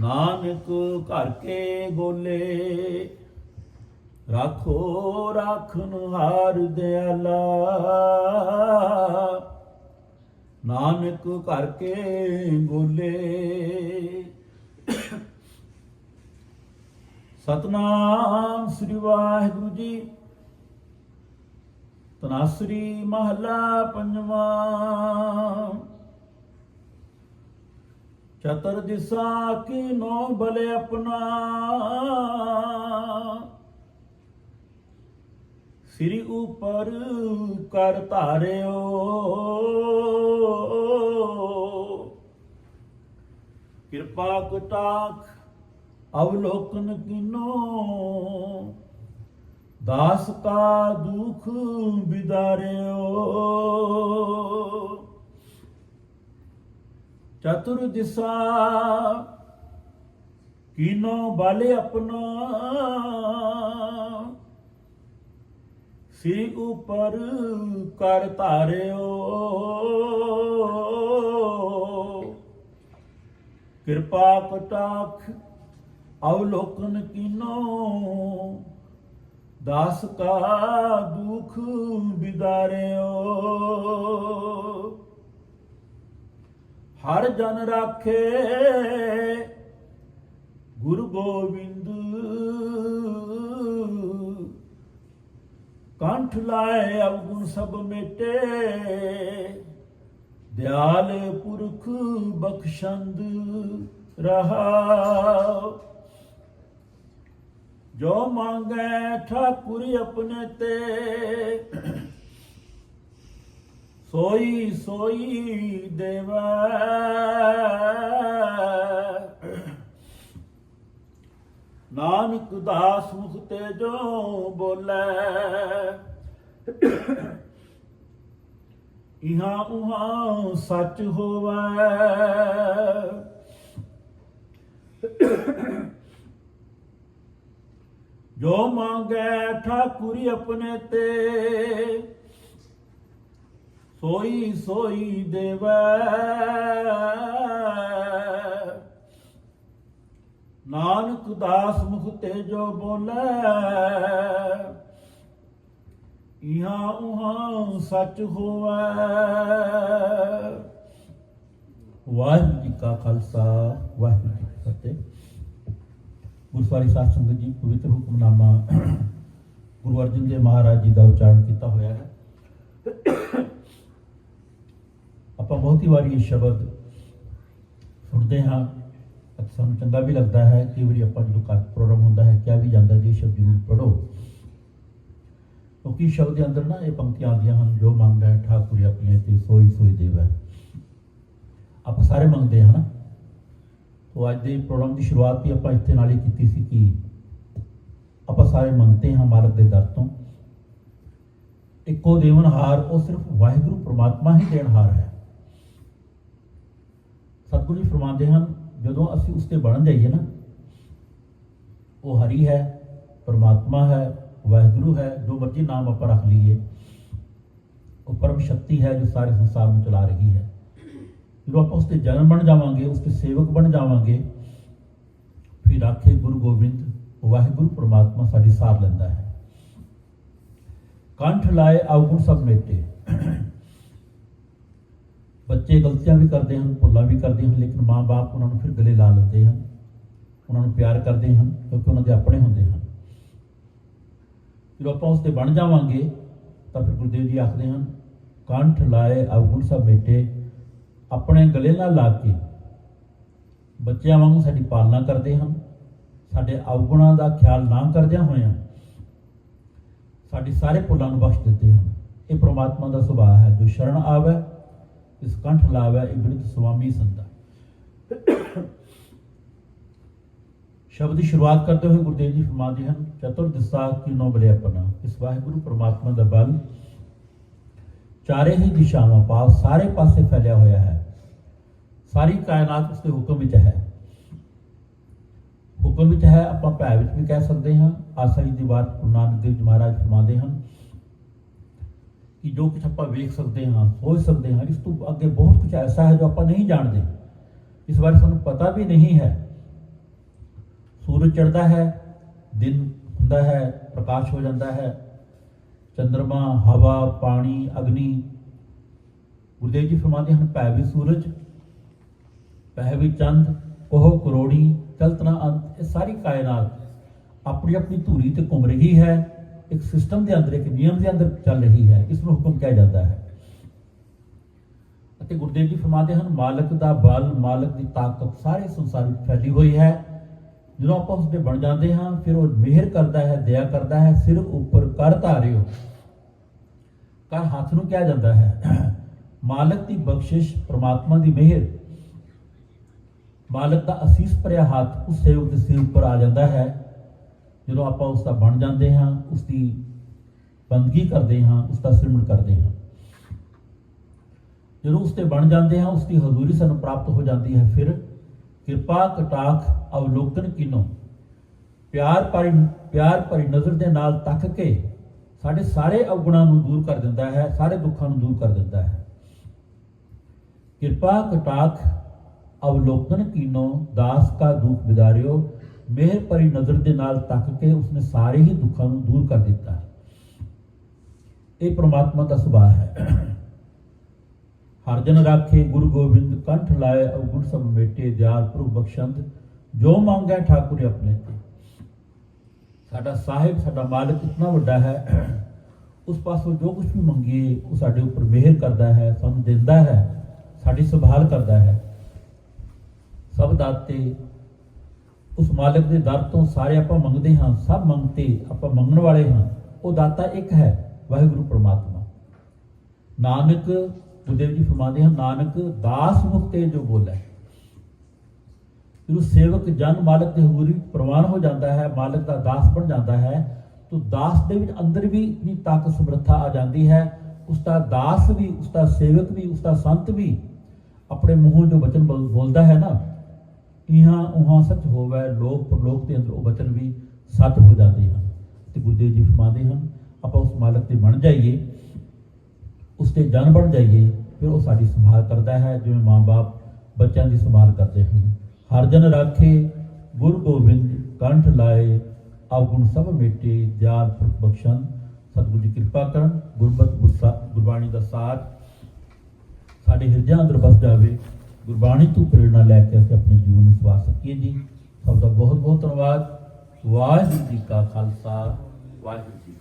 ਨਾਨਕ ਘਰ ਕੇ ਗੋਲੇ ਰਾਖੋ ਰਾਖਨ ਹਾਰ ਦਿਆਲਾ। ਨਾਨਕ ਘਰ ਕੇ ਗੋਲੇ ਸਤਨਾਮ ਸ੍ਰੀ ਵਾਹਿਗੁਰੂ ਜੀ। ਤਨਾਸਰੀ ਮਹਲਾ ਪੰਜਵਾਂ। ਚਤਰ ਦਿਸਾ ਕੀ ਨੋ ਬਲੇ ਆਪਣਾ। ਸ੍ਰੀ ਉਪਰ ਕਰ ਧਾਰਿਓ। ਕਿਰਪਾ ਕਟਾਖ ਅਵਲੋਕਨ ਕਿਨੋ। ਦਾਸ ਕਾ ਦੁਖ ਵਿਦਾਰਿਓ ਚਤੁਰ ਦਿਸਾ ਕੀਨੋ ਬਾਲੇ ਆਪਣਾ। ਸਿਰ ਉਪਰ ਕਰ ਧਾਰਿਓ। ਕਿਰਪਾ ਕਟਾਖ ਅਵਲੋਕਨ ਕੀਨੋ। ਦਾਸ ਕਾ ਦੁਖ ਵਿਦਾਰਿਓ ਹਰ ਜਨ ਰਾਖੇ। ਗੁਰੂ ਗੋਬਿੰਦ ਕੰਠ ਲਾਏ ਅਵਗੁਣ ਸਭ ਮੇਟੇ। ਦਿਆਲ ਪੁਰਖ ਬਖਸ਼ੰਦ ਰਹਾ ਜੋ ਮੰਗੈ ਠਾਕੁਰ ਆਪਣੇ ਤੇ। ਸੋਈ ਸੋਈ ਦੇਵਾ। ਨਾਨਕ ਦਾਸ ਮੁਖ ਤੇ ਜੋ ਬੋਲੇ। ਇਹਾਂ ਉਹਾਂ ਸੱਚ ਹੋਵੇ। ਜੋ ਮੰਗੈ ਠਾਕੁਰ ਆਪਣੇ ਤੇ ਸੋਈ ਸੋਈ ਦੇਵੈ। ਨਾਨਕ ਦਾਸ ਮੁਖ ਤੇ ਬੋਲੇ। ਇਹਾਂ ਉਹਾਂ ਸੱਚ ਹੋਵੇ। ਵਾਹਿਗੁਰੂ ਜੀ ਕਾ ਖਾਲਸਾ, ਵਾਹਿਗੁਰੂ ਜੀ ਕੀ ਫਤਿਹ। ਗੁਰਸਵਾਰੀ ਸਾਧ ਸੰਗਤ ਜੀ, ਪਵਿੱਤਰ ਹੁਕਮਨਾਮਾ ਗੁਰੂ ਅਰਜਨ ਦੇਵ ਮਹਾਰਾਜ ਜੀ ਦਾ ਉਚਾਰਨ ਕੀਤਾ ਹੋਇਆ ਹੈ। ਆਪਾਂ ਬਹੁਤੀ ਵਾਰੀ ਇਹ ਸ਼ਬਦ ਸੁਣਦੇ ਹਾਂ ਅਤੇ ਸਾਨੂੰ ਚੰਗਾ ਵੀ ਲੱਗਦਾ ਹੈ ਕਈ ਵਾਰੀ ਆਪਾਂ ਜਦੋਂ ਘਰ ਪ੍ਰੋਗਰਾਮ ਹੁੰਦਾ ਹੈ, ਕਿਹਾ ਵੀ ਜਾਂਦਾ ਕਿ ਇਹ ਸ਼ਬਦ ਜ਼ਰੂਰ ਪੜੋ ਕਿਉਂਕਿ ਸ਼ਬਦ ਦੇ ਅੰਦਰ ਨਾ ਇਹ ਪੰਕਤੀਆਂ ਆਉਂਦੀਆਂ ਹਨ, ਜੋ ਮੰਗਦਾ ਹੈ, ਠਾਕੁਰ ਆਪਣੇ ਤੇ ਸੋਈ ਸੋਈ ਦੇਵੈ। ਆਪਾਂ ਸਾਰੇ ਮੰਗਦੇ ਹਾਂ ਨਾ। ਤੋ ਅੱਜ ਦੇ ਪ੍ਰੋਗਰਾਮ ਦੀ ਸ਼ੁਰੂਆਤ ਵੀ ਆਪਾਂ ਇੱਥੇ ਨਾਲ ਹੀ ਕੀਤੀ ਸੀ ਕਿ ਆਪਾਂ ਸਾਰੇ ਮੰਗਤੇ ਹਾਂ ਮਾਲਕ ਦੇ ਦਰ ਤੋਂ। ਇੱਕੋ ਦੇਵਨਹਾਰ ਉਹ ਸਿਰਫ ਵਾਹਿਗੁਰੂ ਪ੍ਰਮਾਤਮਾ ਹੀ ਦੇਣਹਾਰ ਹੈ। ਸਤਿਗੁਰੂ ਜੀ ਫਰਮਾਉਂਦੇ ਹਨ, ਜਦੋਂ ਅਸੀਂ ਉਸ ਤੇ ਬਣ ਜਾਈਏ ਨਾ, ਉਹ ਹਰੀ ਹੈ, ਪਰਮਾਤਮਾ ਹੈ, ਵਾਹਿਗੁਰੂ ਹੈ, ਜੋ ਮਰਜ਼ੀ ਨਾਮ ਆਪਾਂ ਰੱਖ ਲਈਏ, ਉਹ ਪਰਮ ਸ਼ਕਤੀ ਹੈ ਜੋ ਸਾਰੇ ਸੰਸਾਰ ਨੂੰ ਚਲਾ ਰਹੀ ਹੈ। ਜਦੋਂ ਆਪਾਂ ਉਸ ਤੇ ਜਨਮ ਬਣ ਜਾਵਾਂਗੇ ਉਸ ਦੇ ਸੇਵਕ ਬਣ ਜਾਵਾਂਗੇ, ਫਿਰ ਆਖੇ ਗੁਰੂ ਗੋਬਿੰਦ, ਵਾਹਿਗੁਰੂ ਪ੍ਰਮਾਤਮਾ ਸਾਡੀ ਸਾਰ ਲੈਂਦਾ ਹੈ। ਕੰਠ ਲਾਏ ਅਵਗੁਣ ਸਭ ਮੇਟੇ। ਬੱਚੇ ਗਲਤੀਆਂ ਵੀ ਕਰਦੇ ਹਨ, ਭੁੱਲਾਂ ਵੀ ਕਰਦੇ ਹਨ, ਲੇਕਿਨ ਮਾਂ-ਬਾਪ ਉਹਨਾਂ ਨੂੰ ਫਿਰ ਗਲੇ ਲਾ ਲੈਂਦੇ ਹਨ, ਉਹਨਾਂ ਨੂੰ ਪਿਆਰ ਕਰਦੇ ਹਨ, ਕਿਉਂਕਿ ਉਹਨਾਂ ਦੇ ਆਪਣੇ ਹੁੰਦੇ ਹਨ। ਜਦੋਂ ਆਪਾਂ ਉਸ ਤੇ ਬਣ ਜਾਵਾਂਗੇ, ਤਾਂ ਫਿਰ ਗੁਰਦੇਵ ਜੀ ਆਖਦੇ ਹਨ, ਕੰਠ ਲਾਏ ਅਵਗੁਣ ਸਭ ਬੇਟੇ ਆਪਣੇ ਗਲੇ ਨਾਲ ਲਾ ਕੇ ਬੱਚਿਆਂ ਵਾਂਗ ਸਾਡੀ ਪਾਲਣਾ ਕਰਦੇ ਹਨ, ਸਾਡੇ ਅਵਗੁਣਾਂ ਦਾ ਖਿਆਲ ਨਾ ਕਰਦਿਆਂ ਹੋਇਆਂ ਸਾਡੀ ਸਾਰੇ ਭੁੱਲਾਂ ਨੂੰ ਬਖਸ਼ ਦਿੰਦੇ ਹਨ। ਇਹ ਪ੍ਰਮਾਤਮਾ ਦਾ ਸੁਭਾਅ ਹੈ, ਜੋ ਸ਼ਰਨ ਆਵੇ ਇਸ ਕੰਠ ਲਾਵੇ ਇਹ ਸੁਆਮੀ ਸੰਤਾ। ਸ਼ਬਦ ਦੀ ਸ਼ੁਰੂਆਤ ਕਰਦੇ ਹੋਏ ਗੁਰਦੇਵ ਜੀ ਫਰਮਾਉਂਦੇ ਹਨ, ਚਤੁਰ ਦਿਸਾ ਕੀ ਬਲੇ ਆਪਣਾ ਇਸ ਵਾਹਿਗੁਰੂ ਪ੍ਰਮਾਤਮਾ ਦਾ ਬਲ ਚਾਰੇ ਹੀ ਦਿਸ਼ਾਵਾਂ ਪਾਸ ਸਾਰੇ ਪਾਸੇ ਫੈਲਿਆ ਹੋਇਆ ਹੈ। ਸਾਰੀ ਕਾਇਨਾਤ ਉਸ ਦੇ ਹੁਕਮ ਵਿੱਚ ਹੈ। ਹੁਕਮ ਵਿੱਚ ਹੈ, ਆਪਾਂ ਭੈ ਵਿੱਚ ਵੀ ਕਹਿ ਸਕਦੇ ਹਾਂ। ਆਸਾ ਦੀ ਬਾਤ ਗੁਰੂ ਨਾਨਕ ਦੇਵ ਜੀ ਮਹਾਰਾਜ ਫਰਮਾਉਂਦੇ ਹਨ ਕਿ ਜੋ ਕੁਝ ਆਪਾਂ ਵੇਖ ਸਕਦੇ ਹਾਂ, ਸੋਚ ਸਕਦੇ ਹਾਂ, ਇਸ ਤੋਂ ਅੱਗੇ ਬਹੁਤ ਕੁਝ ਐਸਾ ਹੈ ਜੋ ਆਪਾਂ ਨਹੀਂ ਜਾਣਦੇ। ਇਸ ਬਾਰੇ ਸਾਨੂੰ ਪਤਾ ਵੀ ਨਹੀਂ ਹੈ। ਸੂਰਜ ਚੜ੍ਹਦਾ ਹੈ, ਦਿਨ ਹੁੰਦਾ ਹੈ, ਪ੍ਰਕਾਸ਼ ਹੋ ਜਾਂਦਾ ਹੈ। ਚੰ드ਰਮਾ ਹਵਾ, ਪਾਣੀ, ਅਗਨੀ। ਗੁਰਦੇਵ ਜੀ ਫਰਮਾਉਂਦੇ ਹਨ, ਪੈ ਵੀ ਸੂਰਜ, ਪੈ ਵੀ ਚੰਦ ਉਹ ਕਰੋੜੀ, ਚਲਤਨਾ ਅੰਤ, ਇਹ ਸਾਰੀ ਕਾਇਨਾਤ ਆਪਣੀ ਆਪਣੀ ਧੂਰੀ ਤੇ ਘੁੰਮ ਰਹੀ ਹੈ। ਇੱਕ ਸਿਸਟਮ ਦੇ ਅੰਦਰ, ਇੱਕ ਨਿਯਮ ਦੇ ਅੰਦਰ ਚੱਲ ਰਹੀ ਹੈ, ਇਸ ਨੂੰ ਹੁਕਮ ਕਿਹਾ ਜਾਂਦਾ ਹੈ। ਅਤੇ ਗੁਰਦੇਵ ਜੀ ਫਰਮਾਉਂਦੇ ਹਨ, ਮਾਲਕ ਦਾ ਬਲ, ਮਾਲਕ ਦੀ ਤਾਕਤ, ਸਾਰੇ ਸੰਸਾਰ ਵਿੱਚ ਫੈਲੀ ਹੋਈ ਹੈ। ਜਦੋਂ ਆਪਾਂ ਉਸ ਦੇ ਬਣ ਜਾਂਦੇ ਹਾਂ, ਫਿਰ ਉਹ ਮਿਹਰ ਕਰਦਾ ਹੈ, ਦਇਆ ਕਰਦਾ ਹੈ, ਸਿਰ ਉੱਪਰ ਕਰ ਧਾਰਿਓ। ਕਰ ਹੱਥ ਨੂੰ ਕਿਹਾ ਜਾਂਦਾ ਹੈ। ਮਾਲਕ ਦੀ ਬਖਸ਼ਿਸ਼, ਪ੍ਰਮਾਤਮਾ ਦੀ ਮਿਹਰ। ਮਾਲਕ ਦਾ ਅਸੀਸ ਭਰਿਆ ਹੱਥ ਉਸ ਸੇਵਕ ਦੇ ਸਿਰ ਉੱਪਰ ਆ ਜਾਂਦਾ ਹੈ। ਜਦੋਂ ਆਪਾਂ ਉਸ ਦਾ ਬਣ ਜਾਂਦੇ ਹਾਂ, ਉਸ ਦੀ ਬੰਦਗੀ ਕਰਦੇ ਹਾਂ, ਉਸ ਦਾ ਸਿਮਰਨ ਕਰਦੇ ਹਾਂ। ਜਦੋਂ ਉਸ ਤੇ ਬਣ ਜਾਂਦੇ ਹਾਂ, ਉਸ ਦੀ ਹਜ਼ੂਰੀ ਸਾਨੂੰ ਪ੍ਰਾਪਤ ਹੋ ਜਾਂਦੀ ਹੈ, ਫਿਰ ਕਿਰਪਾ ਕਟਾਖ ਅਵਲੋਕਨ ਕਿਨੋ। ਪਿਆਰ ਭਰੀ ਪਿਆਰ ਭਰੀ ਨਜ਼ਰ ਦੇ ਨਾਲ ਤੱਕ ਕੇ ਸਾਡੇ ਸਾਰੇ ਅਵਗੁਣਾਂ ਨੂੰ ਦੂਰ ਕਰ ਦਿੰਦਾ ਹੈ, ਸਾਰੇ ਦੁੱਖਾਂ ਨੂੰ ਦੂਰ ਕਰ ਦਿੰਦਾ ਹੈ। ਕਿਰਪਾ ਕਟਾਖ ਅਵਲੋਕਨ ਕੀਨੋ, ਦਾਸ ਕਾ ਦੁੱਖ ਵਿਦਾਰਿਓ ਮਿਹਰ ਭਰੀ ਨਜ਼ਰ ਦੇ ਨਾਲ ਤੱਕ ਕੇ ਉਸਨੇ ਸਾਰੇ ਹੀ ਦੁੱਖਾਂ ਨੂੰ ਦੂਰ ਕਰ ਦਿੱਤਾ ਹੈ। ਇਹ ਪ੍ਰਮਾਤਮਾ ਦਾ ਸੁਭਾਅ ਹੈ। ਹਰ ਜਨ ਰਾਖੇ ਗੁਰੂ ਗੋਬਿੰਦ, ਕੰਠ ਲਾਏ ਅਵਗੁਣ ਸਭ ਮੇਟੇ, ਦਿਆਲ ਪ੍ਰਭੂ ਬਖਸ਼ੰਦ, ਜੋ ਮੰਗੈ ਠਾਕੁਰ ਆਪਣੇ ਤੇ। ਸਾਡਾ ਸਾਹਿਬ, ਸਾਡਾ ਮਾਲਕ ਇਤਨਾ ਵੱਡਾ ਹੈ। ਉਸ ਪਾਸੋਂ ਜੋ ਕੁਝ ਵੀ ਮੰਗੀਏ ਉਹ ਸਾਡੇ ਉੱਪਰ ਮਿਹਰ ਕਰਦਾ ਹੈ, ਸਾਨੂੰ ਦਿੰਦਾ ਹੈ, ਸਾਡੀ ਸੰਭਾਲ ਕਰਦਾ ਹੈ। ਸਭ ਦਾਤੇ ਉਸ ਮਾਲਕ ਦੇ ਦਰ ਤੋਂ ਸਾਰੇ ਆਪਾਂ ਮੰਗਦੇ ਹਾਂ, ਸਭ ਮੰਗਤੇ ਆਪਾਂ ਮੰਗਣ ਵਾਲੇ ਹਾਂ, ਉਹ ਦਾਤਾ ਇੱਕ ਹੈ, ਵਾਹਿਗੁਰੂ ਪ੍ਰਮਾਤਮਾ। ਨਾਨਕ, ਗੁਰਦੇਵ ਜੀ ਫਰਮਾਉਂਦੇ ਹਨ, ਨਾਨਕ ਦਾਸ ਮੁਕਤੇ ਜੋ ਬੋਲੇ। ਜਦੋਂ ਸੇਵਕ ਜਨ ਮਾਲਕ ਦੇ ਹਜ਼ੂਰੀ ਪ੍ਰਵਾਨ ਹੋ ਜਾਂਦਾ ਹੈ, ਮਾਲਕ ਦਾ ਦਾਸ ਬਣ ਜਾਂਦਾ ਹੈ, ਤਾਂ ਦਾਸ ਦੇ ਵਿੱਚ ਅੰਦਰ ਵੀ ਇਤਨੀ ਤਾਕਤ, ਸਮਰੱਥਾ ਆ ਜਾਂਦੀ ਹੈ, ਉਸ ਦਾ ਦਾਸ ਵੀ, ਉਸ ਦਾ ਸੇਵਕ ਵੀ, ਉਸ ਦਾ ਸੰਤ ਵੀ ਆਪਣੇ ਮੂੰਹੋਂ ਜੋ ਬਚਨ ਬੋਲ- ਬੋਲਦਾ ਹੈ ਨਾ ਇਹਾਂ ਉਹਾਂ ਸੱਚ ਹੋਵੇ, ਲੋਕ ਪਰਲੋਕ ਦੇ ਅੰਦਰ ਉਹ ਬਚਨ ਵੀ ਸੱਚ ਹੋ ਜਾਂਦੇ ਹਨ। ਤੇ ਗੁਰਦੇਵ ਜੀ ਫਰਮਾਉਂਦੇ ਹਨ, ਆਪਾਂ ਉਸ ਮਾਲਕ ਤੇ ਬਣ ਜਾਈਏ, ਉਸ ਤੇ ਜਨ ਬਣ ਜਾਈਏ, ਫਿਰ ਉਹ ਸਾਡੀ ਸੰਭਾਲ ਕਰਦਾ ਹੈ, ਜਿਵੇਂ ਮਾਂ-ਬਾਪ ਬੱਚਿਆਂ ਦੀ ਸੰਭਾਲ ਕਰਦੇ ਹਨ। ਹਰ ਜਨ ਰਾਖੇ, ਗੁਰ ਗੋਬਿੰਦ ਕੰਠ ਲਾਏ ਅਵਗੁਣ ਸਭ ਮੇਟੇ ਦਿਆਲ ਪੁਰਖ ਬਖਸ਼ਣ। ਸਤਿਗੁਰੂ ਜੀ ਕਿਰਪਾ ਕਰਨ ਗੁਰਬਤ ਗੁਰਸਾ, ਗੁਰਬਾਣੀ ਦਾ ਸਾਥ ਸਾਡੇ ਹਿਰਦਿਆਂ ਅੰਦਰ ਵਸ ਜਾਵੇ। ਗੁਰਬਾਣੀ ਤੋਂ ਪ੍ਰੇਰਣਾ ਲੈ ਕੇ ਅਸੀਂ ਆਪਣੇ ਜੀਵਨ ਨੂੰ ਸਵਾਰ ਸਕੀਏ ਜੀ। ਸਭ ਦਾ ਬਹੁਤ ਬਹੁਤ ਧੰਨਵਾਦ। ਵਾਹਿਗੁਰੂ ਜੀ ਕਾ ਖਾਲਸਾ। ਵਾਹਿਗੁਰੂ ਜੀ